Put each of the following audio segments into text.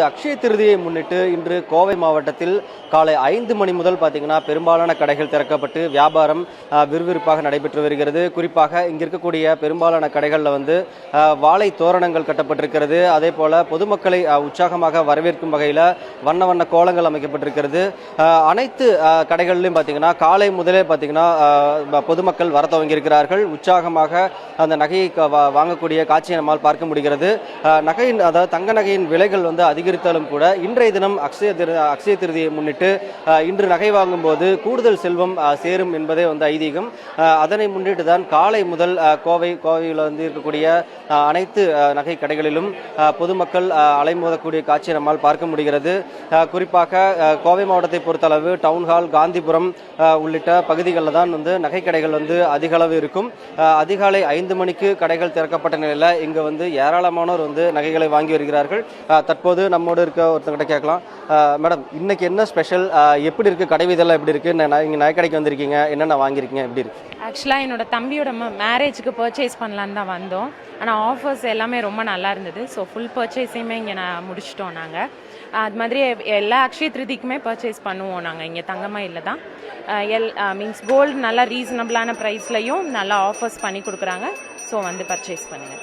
அக்ஷய திருதியை முன்னிட்டு இன்று கோவை மாவட்டத்தில் காலை ஐந்து மணி முதல் பார்த்தீங்கன்னா பெரும்பாலான கடைகள் திறக்கப்பட்டு வியாபாரம் விறுவிறுப்பாக நடைபெற்று வருகிறது. குறிப்பாக இங்கே இருக்கக்கூடிய பெரும்பாலான கடைகளில் வந்து வாழை தோரணங்கள் கட்டப்பட்டிருக்கிறது. அதே போல பொதுமக்களை உற்சாகமாக வரவேற்கும் வகையில் வண்ண வண்ண கோலங்கள் அமைக்கப்பட்டிருக்கிறது. அனைத்து கடைகளிலும் பார்த்தீங்கன்னா காலை முதலே பார்த்தீங்கன்னா பொதுமக்கள் வர துவங்கியிருக்கிறார்கள். உற்சாகமாக அந்த நகையை வாங்கக்கூடிய காட்சியை நம்மால் பார்க்க முடிகிறது. நகையின் அதாவது தங்க நகையின் விலைகள் வந்து அதிகரித்தாலும் கூட இன்றைய தினம் அக்ஷய அக்ஷய திருதியை முன்னிட்டு இன்று நகை வாங்கும்போது கூடுதல் செல்வம் சேரும் என்பதே வந்து ஐதீகம். அதனை முன்னிட்டு தான் காலை முதல் கோவை கோவையில் வந்து இருக்கக்கூடிய அனைத்து நகை கடைகளிலும் பொதுமக்கள் அலைமோதக்கூடிய காட்சியை நம்மால் பார்க்க முடிகிறது. குறிப்பாக கோவை மாவட்டத்தை பொறுத்தளவு டவுன்ஹால் காந்திபுரம் உள்ளிட்ட பகுதிகளில் தான் வந்து நகை கடைகள் வந்து அதிக அளவு இருக்கும். அதிகாலை ஐந்து மணிக்கு கடைகள் திறக்கப்பட்ட நிலையில் இங்கு வந்து ஏராளமானோர் வந்து நகைகளை வாங்கி வருகிறார்கள். தற்போது நம்மோடு இருக்க ஒருத்தங்கிட்ட கேட்கலாம். மேடம் இன்னைக்கு என்ன ஸ்பெஷல் எப்படி இருக்குது கடை வீதெல்லாம் எப்படி இருக்குது நான் இங்கே நகைக்கடைக்கு வந்திருக்கீங்க? என்னென்ன வாங்கியிருக்கீங்க? எப்படி இருக்கு? ஆக்சுவலாக என்னோட தம்பியோட மேரேஜுக்கு பர்ச்சேஸ் பண்ணலான்னு தான் வந்தோம். ஆனால் ஆஃபர்ஸ் எல்லாமே ரொம்ப நல்லா இருந்தது. ஸோ ஃபுல் பர்ச்சேஸையுமே இங்கே நான் முடிச்சிட்டோம் நாங்கள் அது மாதிரி எல்லா அக்ஷய திருதிக்குமே பர்ச்சேஸ் பண்ணுவோம் நாங்கள் இங்கே தங்கமயில தான். எல் மீன்ஸ் கோல்டு நல்லா ரீசனபிளான ப்ரைஸ்லையும் நல்லா ஆஃபர்ஸ் பண்ணி கொடுக்குறாங்க. ஸோ வந்து பர்ச்சேஸ் பண்ணுங்கள்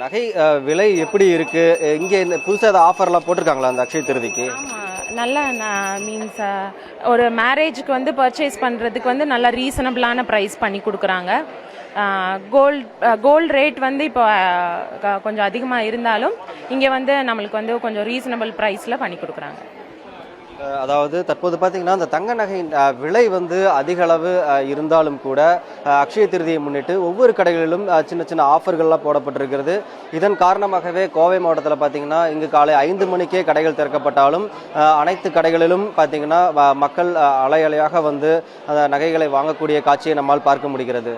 நகை விலை எப்படி இருக்கு? இங்கே புதுசாக ஏதாவது ஆஃபர்லாம் போட்டிருக்காங்களா அந்த அக்ஷய திருதிக்கு? நல்ல மீன்ஸ் ஒரு மேரேஜுக்கு வந்து பர்ச்சேஸ் பண்ணுறதுக்கு வந்து நல்ல ரீசனபிளான ப்ரைஸ் பண்ணி கொடுக்குறாங்க. கோல்ட் கோல்ட் ரேட் வந்து இப்போ கொஞ்சம் அதிகமாக இருந்தாலும் இங்கே வந்து நம்மளுக்கு வந்து கொஞ்சம் ரீசனபிள் ப்ரைஸில் பண்ணி கொடுக்குறாங்க. அதாவது தற்போது பார்த்தீங்கன்னா அந்த தங்க நகையின் விலை வந்து அதிக அளவு இருந்தாலும் கூட அக்ஷய திருதியை முன்னிட்டு ஒவ்வொரு கடைகளிலும் சின்ன சின்ன ஆஃபர்கள்லாம் போடப்பட்டிருக்கிறது. இதன் காரணமாகவே கோவை மாவட்டத்தில் பார்த்தீங்கன்னா இங்கு காலை ஐந்து மணிக்கே கடைகள் திறக்கப்பட்டாலும் அனைத்து கடைகளிலும் பார்த்தீங்கன்னா மக்கள் அலையலையாக வந்து அந்த நகைகளை வாங்கக்கூடிய காட்சியை நம்மால் பார்க்க முடிகிறது.